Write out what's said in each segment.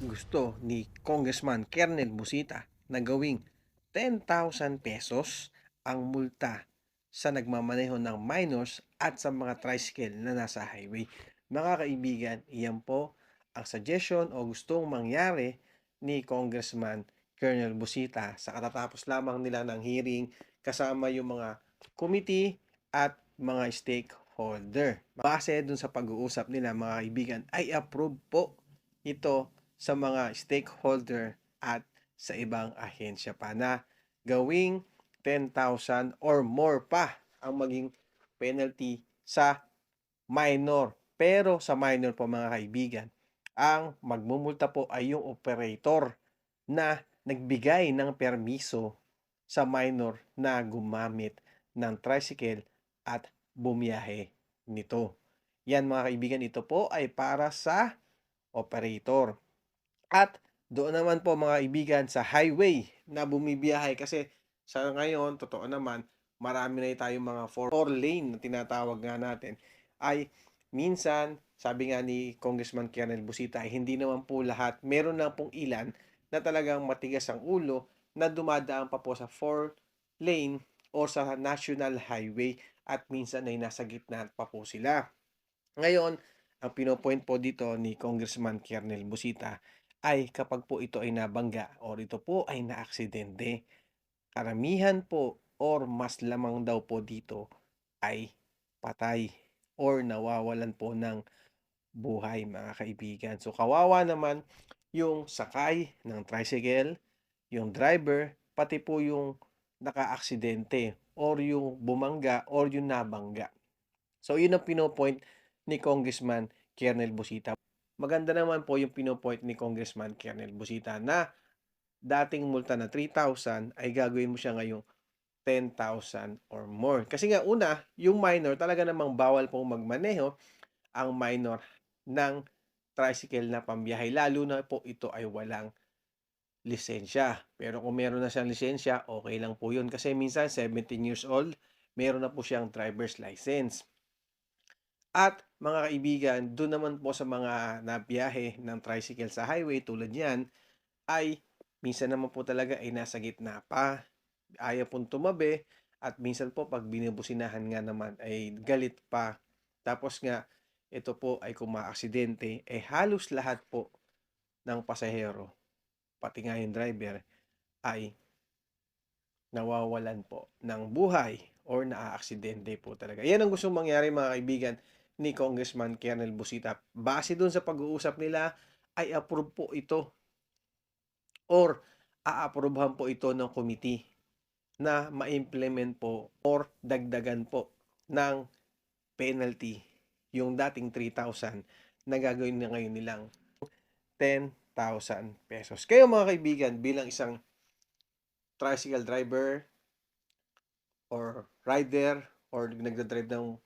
gusto ni Congressman Kernel Busita na gawing 10,000 pesos ang multa sa nagmamaneho ng minors at sa mga tricycle na nasa highway. Mga kaibigan, iyan po ang suggestion o gustong mangyari ni Congressman Colonel Busita sa katatapos lamang nila ng hearing kasama yung mga committee at mga stakeholder. Base dun sa pag-uusap nila mga kaibigan ay approve po ito sa mga stakeholder at sa ibang ahensya pa na gawing 10,000 or more pa ang maging penalty sa minor. Pero sa minor po mga kaibigan, ang magmumulta po ay yung operator na nagbigay ng permiso sa minor na gumamit ng tricycle at bumiyahe nito. Yan mga kaibigan, ito po ay para sa operator. At doon naman po mga kaibigan sa highway na bumibiyahe kasi sa ngayon, totoo naman, marami na tayong mga 4 lane na tinatawag nga natin ay minsan, sabi nga ni Congressman Kernel Busita, ay hindi naman po lahat. Meron lang pong ilan na talagang matigas ang ulo na dumadaan pa po sa 4 lane o sa national highway at minsan ay nasa gitna pa po sila. Ngayon, ang pinopoint po dito ni Congressman Kernel Busita ay kapag po ito ay nabangga o ito po ay naaksidente, karamihan po or mas lamang daw po dito ay patay or nawawalan po ng buhay mga kaibigan. So kawawa naman yung sakay ng tricycle, yung driver, pati po yung naka-aksidente or yung bumangga or yung nabangga. So yun ang pinopoint ni Congressman Kernel Busita. Maganda naman po yung pinopoint ni Congressman Kernel Busita na dating multa na 3,000 ay gagawin mo siya ngayong 10,000 or more. Kasi nga una, yung minor talaga namang bawal pong magmaneho ang minor ng tricycle na pambiyahe. Lalo na po ito ay walang lisensya. Pero kung meron na siyang lisensya, okay lang po yun. Kasi minsan 17 years old, meron na po siyang driver's license. At mga kaibigan, doon naman po sa mga nabiyahe ng tricycle sa highway tulad niyan, ay minsan naman po talaga ay nasa gitna pa. Ayaw pong tumabi at minsan po pag binubusinahan nga naman ay galit pa. Tapos nga, ito po ay kung maaksidente, eh halos lahat po ng pasahero, pati nga yung driver, ay nawawalan po ng buhay or naaaksidente po talaga. Yan ang gustong mangyari mga kaibigan ni Congressman Kernel Busita. Base dun sa pag-uusap nila, ay approve po ito or aaprobahan po ito ng committee na ma-implement po or dagdagan po ng penalty yung dating 3,000 na gagawin na ngayon nilang 10,000 pesos. Kayo mga kaibigan, bilang isang tricycle driver or rider or nagdadrive ng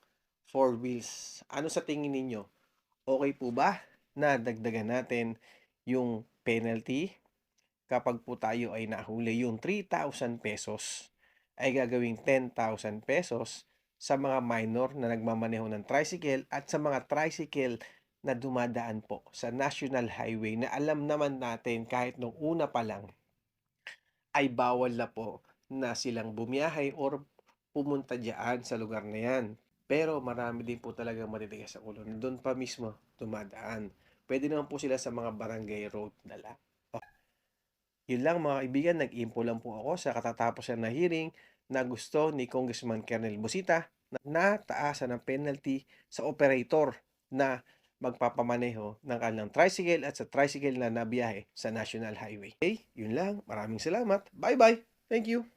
four wheels, ano sa tingin ninyo? Okay po ba na dagdagan natin yung penalty kapag po tayo ay nahuli yung 3,000 pesos ay gagawing 10,000 pesos sa mga minor na nagmamaneho ng tricycle at sa mga tricycle na dumadaan po sa national highway na alam naman natin kahit nung una pa lang ay bawal na po na silang bumiyahe or pumunta diyan sa lugar na yan. Pero marami din po talaga matitigas sa ulo doon pa mismo dumadaan. Pwede naman po sila sa mga barangay road na lang. Okay. Yun lang mga kaibigan, nag-info lang po ako sa katatapos na hearing na gusto ni Congressman Kernel Busita na taasan ng penalty sa operator na magpapamaneho ng kanilang tricycle at sa tricycle na nabiyahe sa National Highway. Okay, yun lang. Maraming salamat. Bye-bye. Thank you.